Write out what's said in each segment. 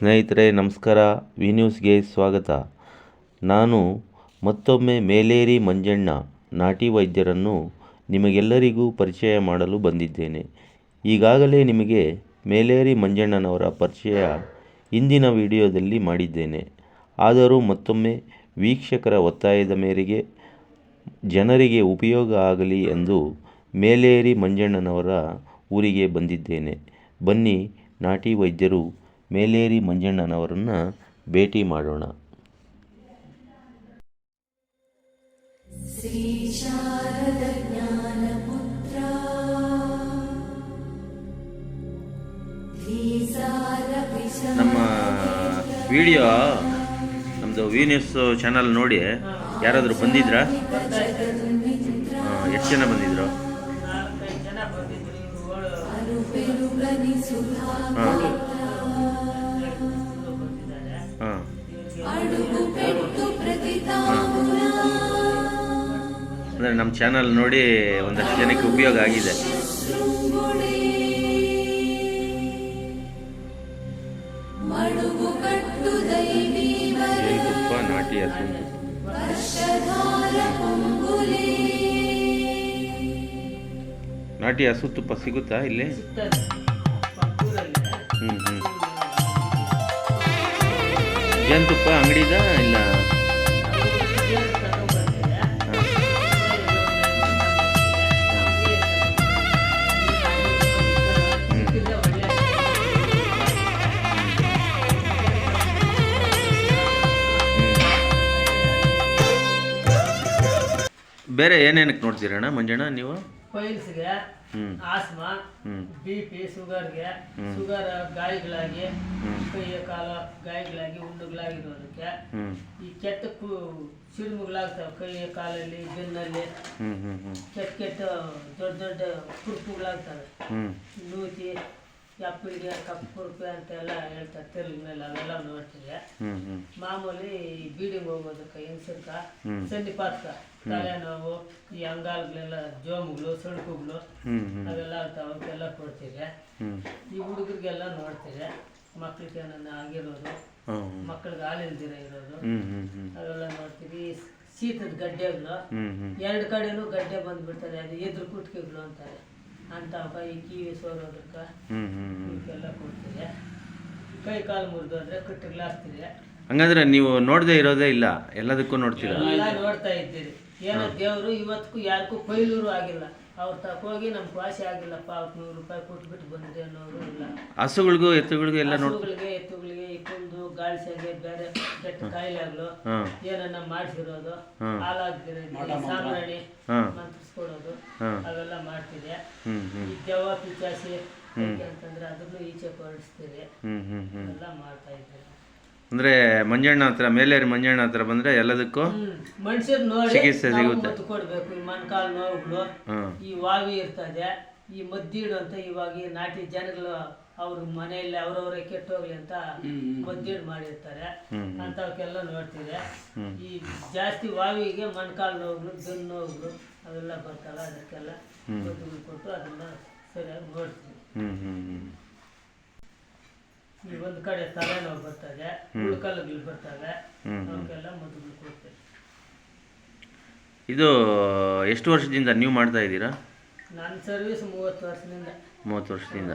ಸ್ನೇಹಿತರೆ, ನಮಸ್ಕಾರ. ವಿ ನ್ಯೂಸ್ಗೆ ಸ್ವಾಗತ. ನಾನು ಮತ್ತೊಮ್ಮೆ ಮೇಲೇರಿ ಮಂಜಣ್ಣ, ನಾಟಿ ವೈದ್ಯರನ್ನು ನಿಮಗೆಲ್ಲರಿಗೂ ಪರಿಚಯ ಮಾಡಲು ಬಂದಿದ್ದೇನೆ. ಈಗಾಗಲೇ ನಿಮಗೆ ಮೇಲೇರಿ ಮಂಜಣ್ಣನವರ ಪರಿಚಯ ಇಂದಿನ ವಿಡಿಯೋದಲ್ಲಿ ಮಾಡಿದ್ದೇನೆ. ಆದರೂ ಮತ್ತೊಮ್ಮೆ ವೀಕ್ಷಕರ ಒತ್ತಾಯದ ಮೇರೆಗೆ ಜನರಿಗೆ ಉಪಯೋಗ ಆಗಲಿ ಎಂದು ಮೇಲೇರಿ ಮಂಜಣ್ಣನವರ ಊರಿಗೆ ಬಂದಿದ್ದೇನೆ. ಬನ್ನಿ, ನಾಟಿ ವೈದ್ಯರು ಮೇಲೇರಿ ಮಂಜಣ್ಣನವರನ್ನು ಭೇಟಿ ಮಾಡೋಣ. ನಮ್ಮ ವಿಡಿಯೋ ನಮ್ಮದು ವಿ ನ್ಯೂಸ್ ಚಾನಲ್ ನೋಡಿ ಯಾರಾದರೂ ಬಂದಿದ್ರಾ? ಎಷ್ಟು ಜನ ಬಂದಿದ್ರು? ಹಾಂ. ಅಂದರೆ ನಮ್ಮ ಚಾನಲ್ ನೋಡಿ ಒಂದಷ್ಟು ಜನಕ್ಕೆ ಉಪಯೋಗ ಆಗಿದೆ. ನಾಟಿ ಹಸು. ನಾಟಿ ಹಸು ತುಪ್ಪ ಸಿಗುತ್ತಾ ಇಲ್ಲಿ? ಹ್ಞೂ ಹ್ಞೂ ಜೇನುತುಪ್ಪ ಅಂಗಡಿದ ಇಲ್ಲ? ಬೇರೆ ಏನೇನಕ್ಕೆ ನೋಡ್ತೀರಣ್ಣ ಮಂಜಣ್ಣ ನೀವು? ಪೈಲ್ಸ್ಗೆ ಆಸ್ಮ ಬಿ ಪಿ ಶುಗರ್ಗೆ. ಶುಗರ್ ಗಾಯಗಳಾಗಿ. ಕೈಯ ಕಾಲ ಗಾಯಗಳಾಗಿ ಉಂಡುಗಳಾಗಿರೋದಕ್ಕೆ ಈ ಕೆಟ್ಟ ಚಿರುಮುಗಳಾಗ್ತಾವೆ ಸಿಡುಮುಗಳಾಗ್ತವೆ ಕೈಯ ಕಾಲಲ್ಲಿ ಬೆನ್ನಲ್ಲಿ. ಕೆಟ್ಟ ಕೆಟ್ಟ ದೊಡ್ಡ ದೊಡ್ಡ ಕುರುಪುಗಳಾಗ್ತವೆ ನೂತಿ ಯಪ್ಪಳಿಗೆ ಕಪ್ಪು ಕುರುಪೆ ಅಂತೆಲ್ಲ ಹೇಳ್ತಾರೆ ಹೇಳ್ತಾ ಮೇಲೆ ಅವೆಲ್ಲ ನೋಡ್ತಿದ್ದೆ. ಮಾಮೂಲಿ ಬೀಡಿಂಗ್ ಹೋಗೋದಕ್ಕೆ ಹೆಂಗಸರ್ಕ ಹ್ಮ್. ತಲೆ ತಲೆನೋವು ಈ ಅಂಗಾಲ್ಗಳೆಲ್ಲ ಜೋಮುಗಳು ಸೊಣಕುಗಳು ಅವೆಲ್ಲ ಅವಕ್ಕೆಲ್ಲ ಕೊಡ್ತಿದ್ದೆ. ಈ ಹುಡುಗರಿಗೆಲ್ಲ ನೋಡ್ತಿದ್ದೆ. ಮಕ್ಳಿಗೆ ನನ್ನ ಆಗಿರೋದು ಮಕ್ಳಿಗೆ ಮಕ್ಳಿಗೆ ಹಾಲಿಲ್ದಿರ ಇರೋದು ಅವೆಲ್ಲ ನೋಡ್ತೀವಿ ಶೀತದ ಗಡ್ಡೆಗಳು ಎರಡು ಕಡೆನೂ ಗಡ್ಡೆ ಬಂದ್ಬಿಡ್ತಾರೆ ಅದು ಎದುರು ಕುಟ್ಕೆಗಳು ಅಂತಾರೆ. ಅಂತವಕ್ಕ ಈ ಕಿವಿ ಸೋರೋದಕ್ಕೆ ಇವಕ್ಕೆಲ್ಲ ಕೊಡ್ತೀವಿ ಕೈ ಕಾಲು ಮುರಿದು ಅಂದ್ರೆ ಕಟ್ಟಿರ್ಲಾಗ್ತಿದೆ. ಹಂಗಂದ್ರೆ ನೀವು ನೋಡದೆ ಇರೋದೇ ಇಲ್ಲ ಎಲ್ಲದಕ್ಕೂ ನೋಡ್ತೀರಾ? ಎಲ್ಲ ನೋಡ್ತಾ ಇದ್ದೀರಿ. ಏನೋ ದೇವರು ಇವತ್ತಿಗೂ ಯಾರಿಗೂ ಕೊಯ್ಲೂರು ಆಗಿಲ್ಲ. ಅವ್ರ ತಕೋಗಿ ನಮ್ಗೆ ವಾಸಿ ಆಗಿಲ್ಲಪ್ಪ ಅವ್ರು ನೂರು ರೂಪಾಯಿ ಕೊಟ್ಬಿಟ್ಟು ಬಂದಿದೆ ಅನ್ನೋರು ಇಲ್ಲ. ಹಸುಗಳಿಗೂ ಎತ್ತುಗಳಿಗೂ ಎಲ್ಲ ನೋಡ್ ಹಸುಗಳಿಗೆ ಎತ್ತುಗಳಿಗೆ ಕುಂದು ಗಾಳಿ ಸೆಗೆ ಬೇರೆ ಕೆಟ್ಟ ಕಾಯಿಲೆಗಳು ಆಗ್ಲು ಏನನ್ನ ಮಾಡಿಸಿರೋದು ಹಾಲಾಗ್ತಿರೋದು ಸಾಂಬ್ರಾಣಿ ಹಾಂ. ಮಂತ್ರಿಸ್ಕೊಡೋದು ಅವೆಲ್ಲ ಮಾಡ್ತಿದೆ ಈ ದೆವ್ವ ಪಿಚಾಸಿ ಅಂತಂದ್ರೆ ಅದನ್ನು ಈಚೆ ಹ್ಞೂ ಎಲ್ಲ ಮಾಡ್ತಾ ಇದ್ದಾರೆ ಅಂದ್ರೆ ಮಂಜಣ್ಣ ಹತ್ರ ಮೇಲೇರಿ ಮಂಜಣ್ಣ ಹತ್ರ ಬಂದ್ರೆ ಎಲ್ಲದಕ್ಕೂ ಮನುಷ್ಯರ್ ನೋಡಿ ಚಿಕಿತ್ಸೆ ಸಿಗುತ್ತೆ. ಕೊಡ್ಬೇಕು. ಈ ಮೊಣಕಾಲು ನೋವುಗಳು ಈ ವಾವಿ ಇರ್ತದೆ ಈ ಮದ್ದಿಡು ಅಂತ ಇವಾಗ ನಾಟಿ ಜನಗಳು ಅವ್ರ ಮನೆಯಲ್ಲಿ ಅವ್ರವ್ರೆ ಕೆಟ್ಟೋಗ್ಲಿ ಅಂತ ಮದ್ದಿಡು ಮಾಡಿರ್ತಾರೆ. ಅಂತವಕ್ಕೆಲ್ಲ ನೋಡ್ತೀವಿ ಈ ಜಾಸ್ತಿ ವಾವಿಗೆ ಮಣ್ಕಾಲು ನೋವುಗಳು ಬೆನ್ನು ನೋವುಗಳು ಅವೆಲ್ಲ ಬರ್ತಲ್ಲ ಅದಕ್ಕೆಲ್ಲ ಮದ್ದು ಕೊಟ್ಟು ಅದನ್ನ ಸರಿಯಾಗಿ ನೋಡ್ತೀವಿ. ಈ ಒಂದು ಕಡೆ ತಲೆನೋವು ಬರ್ತದೆ ಉಳ್ಕಲ್ಲುಗಳು ಬರ್ತವೆ. ಅವಕ್ಕೆಲ್ಲ ಮದ್ದುಗಳು ಕೊಡ್ತೇವೆ. ಇದು ಎಷ್ಟು ವರ್ಷದಿಂದ ನೀವು ಮಾಡ್ತಾ ಇದ್ದೀರಾ? ನನ್ನ ಸರ್ವಿಸ್ ಮೂವತ್ತು ವರ್ಷದಿಂದ. ಮೂವತ್ತು ವರ್ಷದಿಂದ.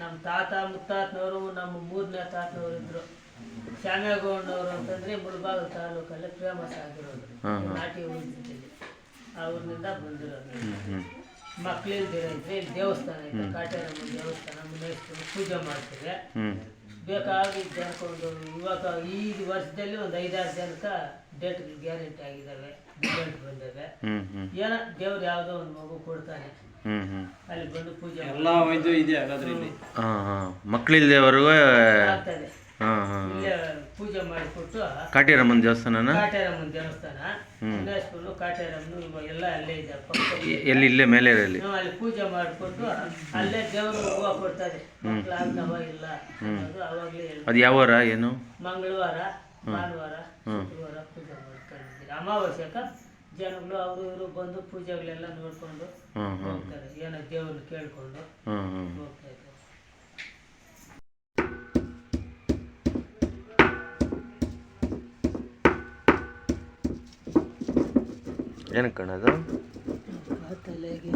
ನಮ್ಮ ತಾತ ಮುತ್ತಾತನವರು ನಮ್ಮ ಮೂರನೇ ತಾತನವರು ಇದ್ರು. ಶಾಮ್ಯಾಗೌಡನವರು ಅಂತಂದ್ರೆ ಮುಳಬಾಗಿಲು ತಾಲೂಕಲ್ಲಿ ಫೇಮಸ್ ಆಗಿರೋದು. ನಾಟಿ ಊರಿನಲ್ಲಿ ಅವ್ರನ್ನಿಂದ ಬಂದಿರೋದು. ಮಕ್ಳಿಲ್ದಿರ ಇದ್ರೆ ಇಲ್ಲಿ ದೇವಸ್ಥಾನ ಇದೆ. ಕಾಟೇರಮ್ಮ ದೇವಸ್ಥಾನ ಮುನ್ನೆಸ್ಕೊಂಡು ಪೂಜೆ ಮಾಡ್ತೀವಿ. ಹ್ಞೂ ಬೇಕಾಗಿ ಜನಕೊಂಡು ಇವಾಗ ಈ ವರ್ಷದಲ್ಲಿ ಒಂದು ಐದಾರು ಜನಕ ಡೇಟ್ ಗ್ಯಾರಂಟಿ ಆಗಿದ್ದಾವೆ ರಿಸಲ್ಟ್ ಬಂದಾವೆ ಏನೋ ದೇವ್ರು ಯಾವುದೋ ಒಂದು ಮಗು ಕೊಡ್ತಾನೆ. ಹ್ಮ್ ಹ್ಞೂ ಅಲ್ಲಿ ಬಂದು ಪೂಜೆ ಎಲ್ಲ ವೈದ್ಯ ಇದೆ ಹಾಗಾದ್ರೆ ಇಲ್ಲಿ? ಆಗ್ತದೆ. ಇಲ್ಲೇ ಪೂಜೆ ಮಾಡಿಕೊಟ್ಟು ಕಾಟೇರಮ್ಮನ ದೇವಸ್ಥಾನನ? ಕಾಟೇರಮ್ಮನ ದೇವಸ್ಥಾನ. ಮುನ್ನೇಶ್ವರನು ಕಾಟೇರಮ್ಮನು ಇವಾಗ ಎಲ್ಲ ಅಲ್ಲೇ ಇದೆ. ಪಕ್ಕದಲ್ಲಿ ಎಲ್ಲಿ ಇಲ್ಲೇ ಮೇಲೆ ನಾವು ಅಲ್ಲಿ ಪೂಜೆ ಮಾಡಿಕೊಟ್ಟು ಅಲ್ಲೇ ದೇವರು ಹೂವು ಕೊಡ್ತಾರೆ. ಮಕ್ಳು ಆಗ್ತಾವ ಇಲ್ಲ ಅನ್ನೋದು ಅವಾಗಲೇ ಅದು ಯಾವ ವಾರ ಏನು? ಮಂಗಳವಾರ ಭಾನುವಾರ ಶುಕ್ರವಾರ ಪೂಜೆ ಮಾಡ್ಕೊಂಡಿದ್ದೀರಿ. ಅಮಾವಾಸ್ಯಕ ಜನಗಳು ಅವರು ಇವರು ಬಂದು ಪೂಜೆಗಳೆಲ್ಲ ನೋಡ್ಕೊಂಡು ಹೋಗ್ತಾರೆ. ಏನೋ ದೇವ್ರನ್ನ ಕೇಳ್ಕೊಂಡು ಹಾಂ ಹಾಂ ಹೋಗ್ತಾ ಏನಕ್ಕೆ ಕಣದು? ತಲೆಗೆ.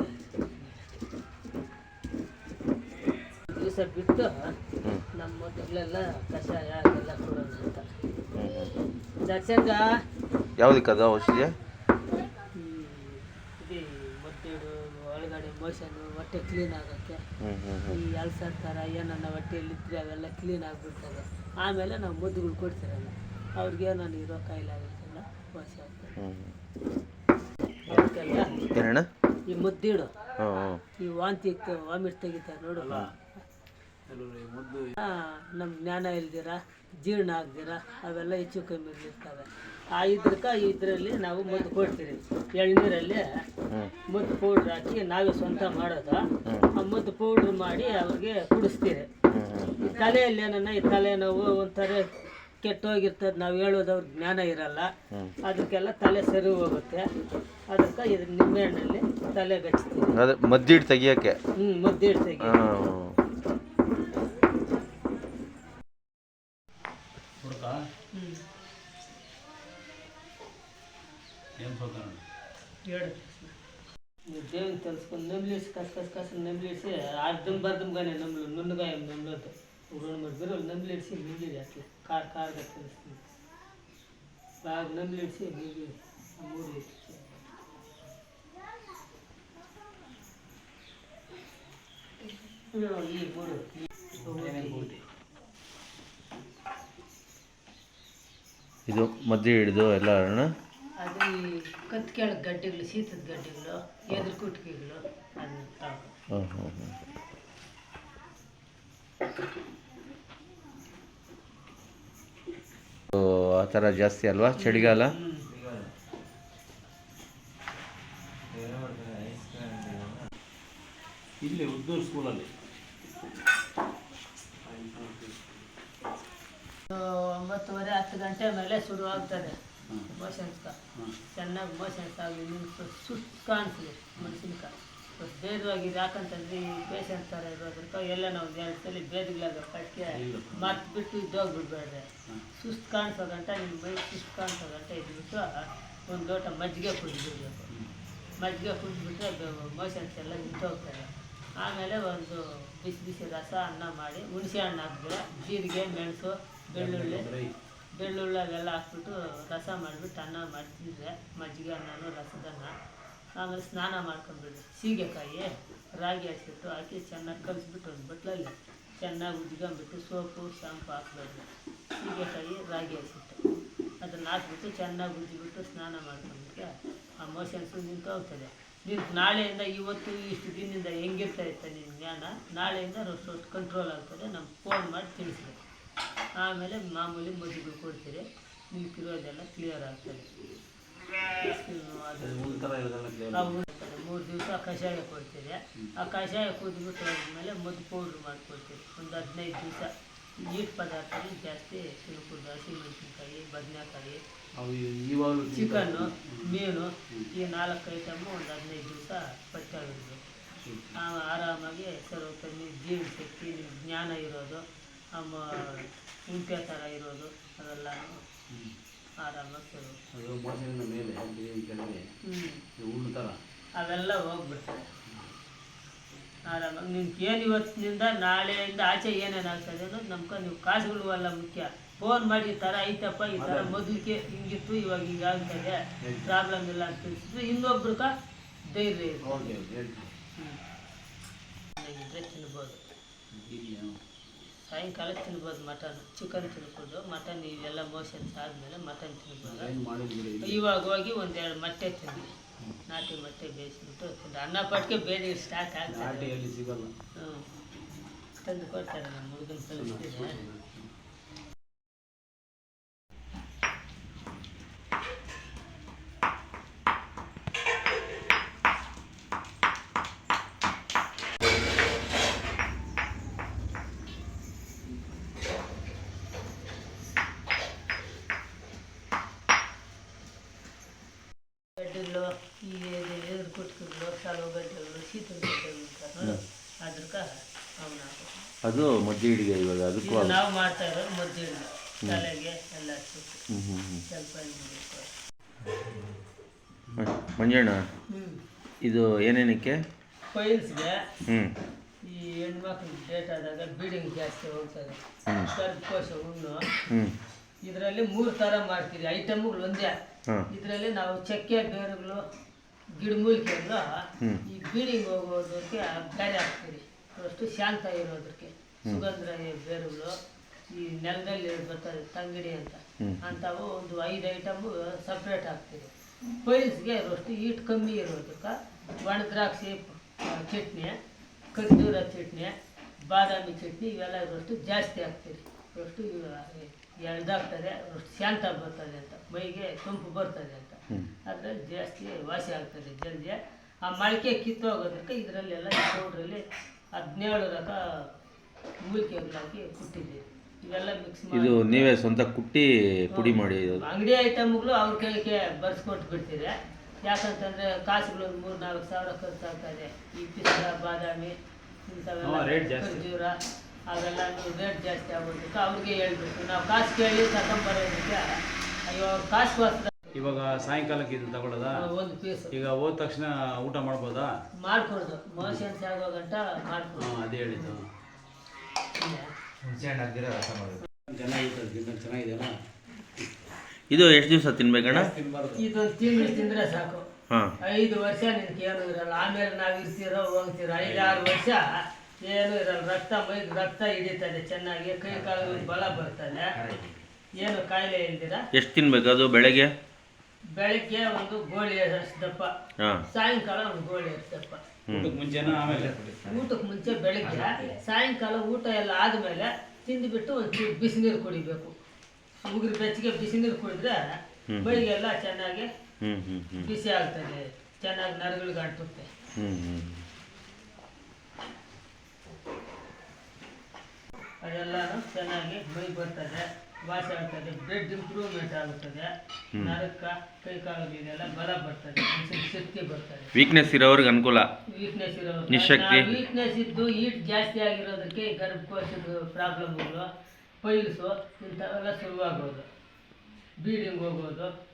ದಿವಸ ಬಿಟ್ಟು ನಮ್ಮ ಮೊದಲೆಲ್ಲ ಕಷಾಯ ಅದೆಲ್ಲ ಕೊಡೋಣ ಅಂತ. ದರ್ಶನ್ಗ ಯಾವುದಕ್ಕದ ಔಷಧಿ? ಇದು ಮದ್ದಿಡು ಒಳಗಡೆ ಮೋಷನ್ ಹೊಟ್ಟೆ ಕ್ಲೀನ್ ಆಗೋಕ್ಕೆ. ಈ ಅಲ್ಸರ್ ಥರ ಏನನ್ನ ಹೊಟ್ಟೆಯಲ್ಲಿದ್ದರೆ ಅವೆಲ್ಲ ಕ್ಲೀನ್ ಆಗಿಬಿಡ್ತವೆ. ಆಮೇಲೆ ನಾವು ಮದ್ದುಗಳು ಕೊಡ್ತಿರಲ್ಲ ಅವ್ರಿಗೆ ನಾನು ಇರೋ ಕಾಯಿಲೆ ಆಗುತ್ತಲ್ಲ ವಾಸಿ ಆಗ್ತದೆ. ಏನಣ್ಣ ಈ ಮುದ್ದಿಡು ಹ್ಞೂ ಹ್ಞೂ ಈ ವಾಂತಿ ವಾಮಿಟ್ ತೆಗಿತಾರೆ ನೋಡು. ನಮ್ಮ ಜ್ಞಾನ ಇಲ್ದಿರ ಜೀರ್ಣ ಆಗ್ದಿರ ಅವೆಲ್ಲ ಹೆಚ್ಚು ಕಮ್ಮಿ ಇರ್ತವೆ. ಆ ಇದ್ರಕ ಇದರಲ್ಲಿ ನಾವು ಮದ್ದು ಕೊಡ್ತೀವಿ ಎಳ್ನೀರಲ್ಲಿ ಮದ್ದು ಪೌಡ್ರ್ ಹಾಕಿ ನಾವೇ ಸ್ವಂತ ಮಾಡೋದು. ಆ ಮದ್ದು ಪೌಡ್ರ್ ಮಾಡಿ ಅವ್ರಿಗೆ ಈ ತಲೆಯಲ್ಲಿ ಏನನ್ನ ಈ ತಲೆನೋವು ಒಂಥರ ಕೆಟ್ಟೋಗಿರ್ತದೆ ನಾವು ಹೇಳೋದು ಅವ್ರಿಗೆ ಜ್ಞಾನ ಇರಲ್ಲ. ಅದಕ್ಕೆಲ್ಲ ತಲೆ ಸರಿ ಹೋಗುತ್ತೆ. ಅದಕ್ಕೆ ಇದು ನಿಂಬೆಹಣ್ಣಲ್ಲಿ ತಲೆಗೆ ಹಚ್ತೀವಿ ಅದೇ ಮದ್ದಿಟ್ಟು ತೆಗಿಯೋಕ್ಕೆ ಹ್ಞೂ ಮದ್ದು ಇಡ್ತೀವಿ ಹಾಂ ಹುಡುಕ ಹ್ಞೂ ಏನು ಸೋತಾನ ಹೇಳು ನೀವು ದೇವ್ನ ತರಿಸ್ಕೊಂಡು ನಂಬ್ಲಿಸಿ ಕಸ್ ಕಸ್ ಕಸ್ ನಂಬ್ಲಿಸಿ ಅರ್ಧಂ ಬರ್ಧಂಗಾನೆ ನಂಬ್ಲು ನುಣ್ಣಗಾಯ ನಂಬ್ಲೋದು ಉರುಣ್ ಮಾಡಿದ್ರು ನಂಬ್ಲಿಡಿಸಿ ನಂಬ್ಲಿಡಿ ಅಟ್ಲೆ ಕಾರ್ ಕಾರ್ಗ ಇದು ಮದ್ದಿ ಹಿಡಿದು ಎಲ್ಲ ಅದು ಕತ್ ಕೆಳಗೆ ಗಡ್ಡೆಗಳು ಶೀತದ ಗಡ್ಡೆಗಳು ಎದುರು ಕುಟ್ಕಿಗಳು ಹಾಂ ಹಾಂ ಹಾಂ ಆ ಥರ ಜಾಸ್ತಿ ಅಲ್ವಾ ಚಳಿಗಾಲ? ಇಲ್ಲಿ ಉದ್ದೂರು ಸ್ಕೂಲಲ್ಲಿ ಒಂಬತ್ತುವರೆ ಹತ್ತು ಗಂಟೆ ಮೇಲೆ ಶುರು ಆಗ್ತದೆ. ಮೋಷನ್ಸ್ಕ. ಚೆನ್ನಾಗಿ ಮೋಷನ್ಸ್ ಆಗಲಿ ನಿಮ್ಗೆ ಸುಸ್ತು ಕಾಣಿಸ್ಲಿ ಮೆಣಸಿನ್ಕಾಯಿ ಸ್ವಲ್ಪ ಬೇದವಾಗಿದೆ ಯಾಕಂತಂದ್ರೆ ಈ ಪೇಷಂಟ್ ಥರ ಇರೋದ್ರಕ್ಕ ಎಲ್ಲ ನಾವು ಒಂದು ಎರಡು ಸಲ ಬೇದಗಳಾಗ ಕಟ್ಟಿ ಮತ್ತೆ ಬಿಟ್ಟು ಇದ್ದೋಗ್ಬಿಡ್ಬೇಡ್ರೆ. ಸುಸ್ತು ಕಾಣಿಸೋ ಗಂಟ ನಿಮ್ಮ ಬೈ ಸುಸ್ತು ಕಾಣಿಸೋ ಗಂಟ ಇದ್ಬಿಟ್ಟು ಒಂದು ಲೋಟ ಮಜ್ಜಿಗೆ ಕುಡಿದ್ಬಿಡ್ಬೇಕು ಮಜ್ಜಿಗೆ ಕುಡಿದ್ಬಿಟ್ರೆ ಮೋಷನ್ಸ್ ಎಲ್ಲ ನಿಂತೋಗ್ತಾರೆ ಆಮೇಲೆ ಒಂದು ಬಿಸಿ ಬಿಸಿ ರಸ ಅನ್ನ ಮಾಡಿ ಹುಣಸೆ ಹಣ್ಣು ಹಾಕ್ಬಿಡ ಜೀರಿಗೆ ಮೆಣಸು ಬೆಳ್ಳುಳ್ಳಿ. ಬೆಳ್ಳುಳ್ಳಿ. ಅವೆಲ್ಲ ಹಾಕ್ಬಿಟ್ಟು ರಸ ಮಾಡಿಬಿಟ್ಟು ಅನ್ನ ಮಾಡಿ ತಿಂದರೆ ಮಜ್ಜಿಗೆ ಅನ್ನನೂ ರಸದನ್ನ. ಆಮೇಲೆ ಸ್ನಾನ ಮಾಡ್ಕೊಂಡ್ಬಿಡಿ. ಸೀಗೆಕಾಯಿ ರಾಗಿ ಹಾಕ್ಬಿಟ್ಟು ಹಾಕಿ ಚೆನ್ನಾಗಿ ಕಲಿಸ್ಬಿಟ್ಟು ಒಂದು ಬಟ್ಲಲ್ಲಿ ಚೆನ್ನಾಗಿ ಉಜ್ಕೊಂಡ್ಬಿಟ್ಟು ಸೋಪು ಶಾಂಪು ಹಾಕ್ಬಾರ್ದು ಸೀಗೆಕಾಯಿ ರಾಗಿ ಹಾಕ್ಬಿಟ್ಟು. ಅದನ್ನು ಹಾಕ್ಬಿಟ್ಟು ಚೆನ್ನಾಗಿ ಉಜ್ಜಿಬಿಟ್ಟು ಸ್ನಾನ ಮಾಡ್ಕೊಂಡ್ಬಿಟ್ಟು ಆ ಮೋಷನ್ಸು ನಿಂತು ಹೋಗ್ತದೆ ನೀನು ನಾಳೆಯಿಂದ ಇವತ್ತು ಇಷ್ಟು ದಿನದಿಂದ ಹೆಂಗಿರ್ತಾ ಇತ್ತು ನಿನ್ನ ಜ್ಞಾನ? ನಾಳೆಯಿಂದ ಅಷ್ಟು ಕಂಟ್ರೋಲ್ ಆಗ್ತದೆ. ನಮ್ಗೆ ಫೋನ್ ಮಾಡಿ ತಿಳಿಸ್ಬೇಕು. ಆಮೇಲೆ ಮಾಮೂಲಿ ಮದ್ದುಗಳು ಕೊಡ್ತೀರಿ. ಆಗ್ತದೆ. ಥರ ಇರೋದೆಲ್ಲ ಕ್ಲಿಯರ್ ಅವು ಮೂರು ದಿವಸ ಕಷಾಯ ಕೊಡ್ತೀರಿ. ಆ ಕಷಾಯ ಕುದಿಬಿಟ್ಟು ಮೇಲೆ ಮದ್ದು ಪೌಡ್ರ್ ಮಾಡಿಕೊಡ್ತೀರಿ. ಒಂದು ಹದಿನೈದು ದಿವಸ ನೀಟ್ ಪದಾರ್ಥಗಳು ಜಾಸ್ತಿ ತಿಳ್ಕೊಂಡು ಹಸಿಮೆಣಸಿನ್ಕಾಯಿ ಬದನೆಕಾಯಿ ಚಿಕನ್ನು ಮೀನು ಈ ನಾಲ್ಕು ಐಟಮು ಒಂದು ಹದಿನೈದು ದಿವಸ ಪಚ್ಚಾಗಿರ್ಬೇಕು ಆರಾಮಾಗಿ ಸರ್ವ ಕಮ್ಮಿ ಜೀವನ ಶಕ್ತಿ ಜ್ಞಾನ ಇರೋದು. ಆಮ ಉಂಟೆ ಥರ ಇರೋದು ಅದೆಲ್ಲ ಆರಾಮಾಗಿ ಮೇಲೆ ಕೆಳಗೆ ಹುಲ್ಲು ಥರ ಅವೆಲ್ಲ ಹೋಗ್ಬಿಡ್ತಾರೆ ಆರಾಮಾಗಿ ನಿಮ್ಗೆ ಏನು ಇವತ್ತಿನಿಂದ ನಾಳೆಯಿಂದ ಆಚೆ ಏನೇನು ಆಗ್ತದೆ ಅನ್ನೋದು ನಮ್ಗೆ ನೀವು ಕಾಸುಗಳು ಅಲ್ಲ ಮುಖ್ಯ. ಫೋನ್ ಮಾಡಿ ಈ ಥರ ಐತಪ್ಪ ಈ ಥರ ಮೊದಲಿಗೆ ಹಿಂಗಿತ್ತು ಇವಾಗ ಹಿಂಗಾಗ್ತದೆ ಪ್ರಾಬ್ಲಮ್ ಇಲ್ಲ ಅಂತ ತಿಳಿಸಿದ್ರು. ಇನ್ನೊಬ್ರಕ ಧೈರ್ಯ ಇದ್ರೆ ತಿನ್ಬೋದು. ಸಾಯಂಕಾಲ ತಿನ್ಬೋದು ಮಟನ್ ಚಿಕನ್ ತಿನ್ಕೊಂಡು ಮಟನ್ ಇವೆಲ್ಲ ಮೋಷನ್ಸ್ ಆದಮೇಲೆ ಮಟನ್ ತಿನ್ಬೋದು. ಇವಾಗ ಹೋಗಿ ಒಂದೆರಡು ಮೊಟ್ಟೆ ತಿನ್ನಿ. ನಾಟಿ ಮೊಟ್ಟೆ ಬೇಯಿಸ್ಬಿಟ್ಟು ತಿಂದು ಅನ್ನ ಪಟ್ಟಿಗೆ ಬೇರೆ ಸ್ಟಾರ್ಟ್ ಆಗ್ತದೆ. ಹ್ಞೂ ತಂದು ಕೊಡ್ತಾರೆ ನಮ್ಮ ಹುಡುಗನ ಗಡ್ಡೆಗಳು ಈ ಎದುರು ಕುಟ್ಕಗಳು ಸಾಲು ಗಡ್ಡೆಗಳು ಶೀತದ ಗಡ್ಡೆಗಳು ಇರ್ತಾವೆ ನೋಡು ಅದ್ರಕ್ಕ ಅವನ್ನ ಹಾಕ್ಬೇಕು ಅದು ಮದ್ದಿ ಹಿಡಿಗೆ ಇವಾಗ ಅದಕ್ಕೂ ಅದು ನಾವು ಮಾಡ್ತಾ ಇರೋದು ಮದ್ದಿಡ್ದು ತಲೆಗೆ ಎಲ್ಲ ಹ್ಞೂ ಸ್ವಲ್ಪ ಮಂಜಣ್ಣ ಇದು ಏನೇನಕ್ಕೆ? ಫೈಲ್ಸ್ಗೆ ಹ್ಞೂ ಈ ಹೆಣ್ಮಕ್ಳು ಡೇಟ್ ಆದಾಗ ಬೀಡಿಂಗ್ ಜಾಸ್ತಿ ಹೋಗ್ತದೆ. ಹ್ಮ್. ಹುಣ್ಣು ಹ್ಞೂ ಇದರಲ್ಲಿ ಮೂರು ಥರ ಮಾಡ್ತೀವಿ ಐಟಮ್ಗಳು ಒಂದೇ. ಇದರಲ್ಲಿ ನಾವು ಚಕ್ಕೆ ಬೇರುಗಳು ಗಿಡಮೂಲಿಕೆಗಳು. ಈ ಬೀಡಿಂಗ್ ಹೋಗೋದಕ್ಕೆ ಬೇರೆ ಹಾಕ್ತೀರಿ. ಅಷ್ಟು ಶಾಂತ ಇರೋದಕ್ಕೆ ಸುಗಂಧ ಬೇರುಗಳು ಈ ನೆಲದಲ್ಲಿ ಬರ್ತದೆ ತಂಗಡಿ ಅಂತ. ಅಂಥವು ಒಂದು ಐದು ಐಟಮ್ ಸಪ್ರೇಟ್ ಹಾಕ್ತೀವಿ. ಪೈಲ್ಸ್ಗೆ ಅಷ್ಟು ಈಟ್ ಕಮ್ಮಿ ಇರೋದಕ್ಕೆ ಒಣ ದ್ರಾಕ್ಷಿ ಚಟ್ನಿ ಖರ್ಜೂರ ಚಟ್ನಿ ಬಾದಾಮಿ ಚಟ್ನಿ ಇವೆಲ್ಲ ಇರೋಷ್ಟು ಜಾಸ್ತಿ ಹಾಕ್ತೀರಿ. ಅಷ್ಟು ಎಳ್ದಾಗ್ತದೆ ಅಷ್ಟು ಶಾಂತ ಬರ್ತದೆ ಅಂತ. ಮೈಗೆ ತಂಪು ಬರ್ತದೆ ಅಂತ. ಅದರ ಅದ್ರಲ್ಲಿ ಜಾಸ್ತಿ ವಾಸಿ ಆಗ್ತದೆ ಜಲ್ದಿ ಆ ಮೊಳಕೆ ಕಿತ್ತೋಗೋದಕ್ಕೆ ಇದರಲ್ಲೆಲ್ಲ ಪೌಡ್ರಲ್ಲಿ ಹದಿನೇಳು ರಕ ಮೂಲಿಕೆಗಳು ಹಾಕಿ ಕುಟ್ಟಿದ್ದೀವಿ ಇವೆಲ್ಲ ಮಿಕ್ಸ್ ಇದು ನೀವೇ ಸ್ವಂತ ಕುಟ್ಟಿ ಪುಡಿ ಮಾಡಿ ಅಂಗಡಿ ಐಟಮ್ಗಳು ಅವ್ರ ಕೈಗೆ ಬರ್ಸ್ಕೊಟ್ಟು ಬಿಡ್ತೀರಿ ಯಾಕಂತಂದ್ರೆ ಕಾಸುಗಳು ಒಂದು ಮೂರು ನಾಲ್ಕು ಸಾವಿರ ಖರ್ಚಾಗ್ತದೆ ಈ ಪಿಸ್ತ ಬಾದಾಮಿ ಇಂಥವೆಲ್ಲ. ಖರ್ಜೂರ ಅವೆಲ್ಲ ರೇಟ್ ಜಾಸ್ತಿ ಆಗೋದಕ್ಕೆ ಅವ್ರಿಗೆ ಹೇಳ್ಬೇಕು ನಾವು ಕಾಸು ಕೇಳಿ ತಗೊಂಬರೋದಕ್ಕೆ ಅಯ್ಯೋ ಕಾಸುಗೋಸ್ಕರ ಇವಾಗ ಸಾಯಂಕಾಲಕ್ಕೆ ಇದು ತಗೊಳ್ಳೋದಾ? ಒಂದು ಪೀಸ್ ಈಗ ಹೋದ ತಕ್ಷಣ ಊಟ ಮಾಡ್ಬೋದಾ? ಮಾಡ್ಕೊಡ್ದು ಮೋಷನ್ಸ್ ಆಗೋ ಗಂಟ ಮಾಡ್ಕೊಡ್ದು ಹಾಂ ಅದೇ ಹೇಳಿದ್ದು. ಚೆನ್ನಾಗಿರ್ತದೆ ತಿನ್ನೋಕೆ ಚೆನ್ನಾಗಿದೆಯಲ್ಲ ಇದು ಎಷ್ಟು ದಿವಸ ತಿನ್ಬೇಕಣ್ಣ ತಿನ್ಬಾರ್ದು? ಇದೊಂದು ತಿಂಗಳು ತಿಂದ್ರೆ ಸಾಕು. ಹಾಂ. ಐದು ವರ್ಷ ನಿನ್ಗೆ ಏನು ಇರಲ್ಲ. ಆಮೇಲೆ ನಾವು ಇರ್ತೀರೋ ಹೋಗ್ತೀರೋ ಐದಾರು ವರ್ಷ ಏನು ಇರಲ್ಲ. ರಕ್ತ ಮೈ ರಕ್ತ ಹಿಡಿತದೆ ಚೆನ್ನಾಗಿ. ಕೈ ಕಾಲು ಬಲ ಬರ್ತದೆ. ಏನು ಕಾಯಿಲೆ ಇಲ್ದಿರ. ಎಷ್ಟು ತಿನ್ಬೇಕು ಅದು ಬೆಳಗ್ಗೆ? ಬೆಳಗ್ಗೆ ಒಂದು ಗೋಳಿ ಅಷ್ಟು ದಪ್ಪ ಹಾಂ. ಸಾಯಂಕಾಲ ಒಂದು ಗೋಳಿ ದಪ್ಪ ಊಟಕ್ಕೆ ಮುಂಚೆನ ಆಮೇಲೆ ಊಟಕ್ಕೆ ಮುಂಚೆ ಬೆಳಗ್ಗೆ ಸಾಯಂಕಾಲ ಊಟ ಎಲ್ಲ ಆದಮೇಲೆ ತಿಂದುಬಿಟ್ಟು ಒಂದು ಚೂರು ಬಿಸಿನೀರು ಕುಡಿಬೇಕು. ಉಗುರು ಬೆಚ್ಚಗೆ ಬಿಸಿನೀರು ಕುಡಿದ್ರೆ. ಮೈಗೆಲ್ಲ ಚೆನ್ನಾಗಿ ಬಿಸಿ ಆಗ್ತದೆ ಚೆನ್ನಾಗಿ ನರಗಳಿಗೆ ಅಂಟುತ್ತೆ ಅದೆಲ್ಲನೂ ಚೆನ್ನಾಗಿ ಮೈ ಬರ್ತದೆ. ವಾಸಿ ಆಗ್ತದೆ ಬ್ಲಡ್ ಇಂಪ್ರೂವ್ಮೆಂಟ್ ಆಗುತ್ತದೆ. ನರಕ ಕೈ ಇದೆಲ್ಲ ಬಲ ಬರ್ತದೆ ಮನುಷ್ಯನಿಗೆ ಶಕ್ತಿ ಬರ್ತದೆ. ವೀಕ್ನೆಸ್ ಇರೋರಿಗೆ ಅನುಕೂಲ? ವೀಕ್ನೆಸ್ ನಿಶ್ಶಕ್ತಿ. ನಿಶಕ್ತಿ? ವೀಕ್ನೆಸ್ ಇದ್ದು ಈಟ್ ಜಾಸ್ತಿ ಆಗಿರೋದಕ್ಕೆ ಗರ್ಭಕೋಶದ ಪ್ರಾಬ್ಲಮ್ಗಳು ಪೈಲ್ಸು ಇಂಥವೆಲ್ಲ ಶುರುವಾಗೋದು. ಬೀಡಿಂಗ್ ಹೋಗೋದು.